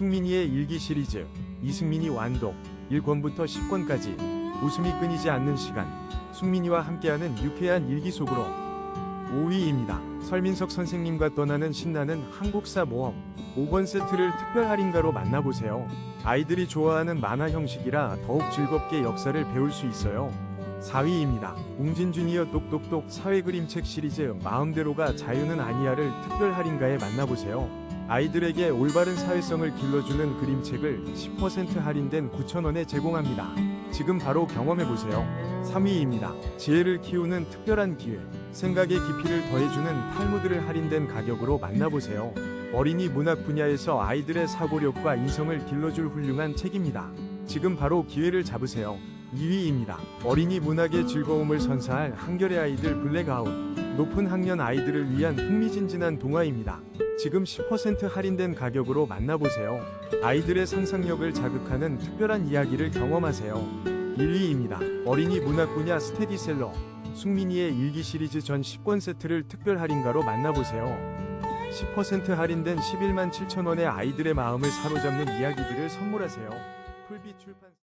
숙민이의 일기 시리즈 이승민이 완독 1권부터 10권까지 웃음이 끊이지 않는 시간 숙민이와 함께하는 유쾌한 일기 속으로 5위입니다. 설민석 선생님과 떠나는 신나는 한국사 모험 5권 세트를 특별 할인가로 만나보세요. 아이들이 좋아하는 만화 형식이라 더욱 즐겁게 역사를 배울 수 있어요. 4위입니다. 웅진 주니어 똑똑똑 사회 그림책 시리즈 마음대로가 자유는 아니야를 특별 할인가에 만나보세요. 아이들에게 올바른 사회성을 길러주는 그림책을 10% 할인된 9,000원에 제공합니다. 지금 바로 경험해보세요. 3위입니다. 지혜를 키우는 특별한 기회. 생각의 깊이를 더해주는 탈무드를 할인된 가격으로 만나보세요. 어린이 문학 분야에서 아이들의 사고력과 인성을 길러줄 훌륭한 책입니다. 지금 바로 기회를 잡으세요. 2위입니다. 어린이 문학의 즐거움을 선사할 한결의 아이들 블랙아웃. 높은 학년 아이들을 위한 흥미진진한 동화입니다. 지금 10% 할인된 가격으로 만나보세요. 아이들의 상상력을 자극하는 특별한 이야기를 경험하세요. 1위입니다. 어린이 문학 분야 스테디셀러 숙민이의 일기 시리즈 전 10권 세트를 특별 할인가로 만나보세요. 10% 할인된 11만 7천 원의 아이들의 마음을 사로잡는 이야기들을 선물하세요. 풀빛 출판